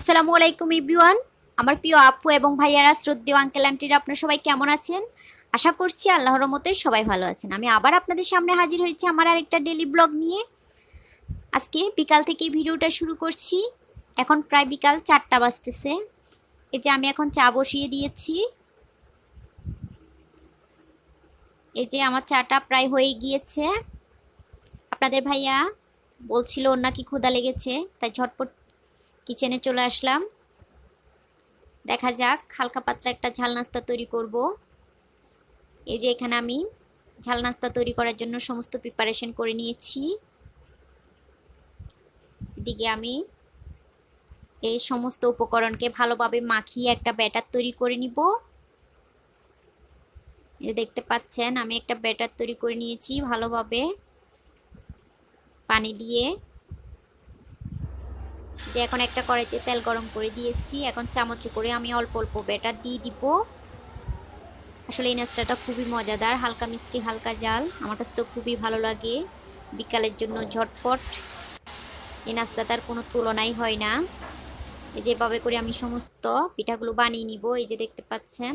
আসসালামু আলাইকুম ইব্রিওয়ান আমার প্রিয় আপু এবং ভাইয়ারা, শ্রদ্ধেয় আঙ্কেল আন্টিরা আপনারা সবাই কেমন আছেন? আশা করছি আল্লাহর মতে সবাই ভালো আছেন। আমি আবার আপনাদের সামনে হাজির হয়েছি আমার আরেকটা ডেলি ব্লগ নিয়ে। আজকে বিকাল থেকে ভিডিওটা শুরু করছি। এখন প্রায় বিকাল চারটা বাজতেছে। এই যে আমি এখন চা বসিয়ে দিয়েছি। এই যে আমার চাটা প্রায় হয়ে গিয়েছে। আপনাদের ভাইয়া বলছিল ওর নাকি ক্ষুধা লেগেছে, তাই ঝটপট কিচেনে চলে আসলাম। দেখা যাক, হালকা পাতলা একটা ঝাল নাস্তা তৈরি করব। এই যে এখানে আমি ঝাল নাস্তা তৈরি করার জন্য সমস্ত প্রিপারেশন করে নিয়েছি। এদিকে আমি এই সমস্ত উপকরণকে ভালোভাবে মাখিয়ে একটা ব্যাটার তৈরি করে নিব। দেখতে পাচ্ছেন, আমি একটা ব্যাটার তৈরি করে নিয়েছি ভালোভাবে। পানি দিয়ে যে এখন একটা কড়াইতে তেল গরম করে দিয়েছি। এখন চামচ করে আমি অল্প অল্প ব্যাটার দিয়ে দিব। আসলে এই নাস্তাটা খুবই মজাদার, হালকা মিষ্টি, হালকা জাল। আমার কাছে তো খুবই ভালো লাগে। বিকালের জন্য ঝটপট। এই নাস্তাটার কোনো তুলনাই হয় না। এই যেভাবে করে আমি সমস্ত পিঠাগুলো বানিয়ে নিব, এই যে দেখতে পাচ্ছেন।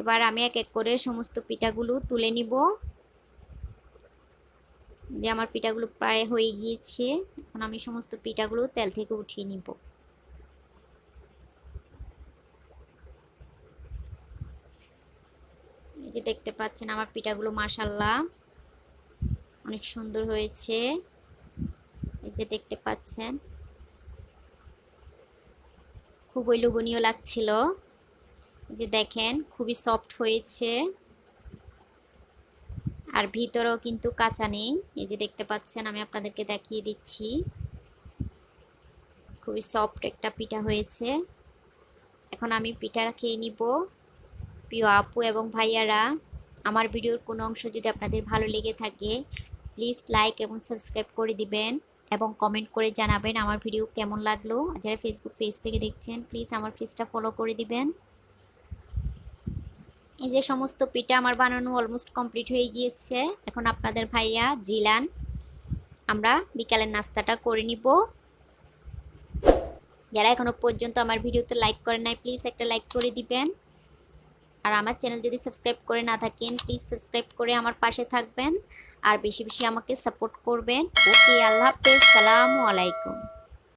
এবার আমি এক এক করে সমস্ত পিঠাগুলো তুলে নিব। যে আমার পিঠাগুলো প্রায় হয়ে গিয়েছে, এখন আমি সমস্ত পিঠাগুলো তেল থেকে উঠিয়ে নিব। এই যে দেখতে পাচ্ছেন আমার পিঠাগুলো মাসাল্লাহ অনেক সুন্দর হয়েছে। এই যে দেখতে পাচ্ছেন, খুবই লোভনীয় লাগছিল। যে দেখেন, খুবই সফট হয়েছে। আর ভিতরেও কিন্তু কাঁচা নেই। এই যে দেখতে পাচ্ছেন, আমি আপনাদেরকে দেখিয়ে দিচ্ছি। খুবই সফট একটা পিঠা হয়েছে। এখন আমি পিঠা খেয়ে নিব। প্রিয় আপু এবং ভাইয়ারা, আমার ভিডিওর কোনো অংশ যদি আপনাদের ভালো লেগে থাকে প্লিজ লাইক এবং সাবস্ক্রাইব করে দিবেন এবং কমেন্ট করে জানাবেন আমার ভিডিও কেমন লাগল। যারা ফেসবুক পেজ থেকে দেখছেন প্লিজ আমার পেজটা ফলো করে দিবেন। এই যে সমস্ত পিঠা আমার বানানো অলমোস্ট কমপ্লিট হয়ে গিয়েছে। এখন আপনাদের ভাইয়া জিলান, আমরা বিকালের নাস্তাটা করে নিব। যারা এখনও পর্যন্ত আমার ভিডিওতে লাইক করেন নাই প্লিজ একটা লাইক করে দিবেন। আর আমার চ্যানেল যদি সাবস্ক্রাইব করে না থাকেন প্লিজ সাবস্ক্রাইব করে আমার পাশে থাকবেন। আর বেশি বেশি আমাকে সাপোর্ট করবেন। ওকে, আল্লাহ হাফেজ। সালামু আলাইকুম।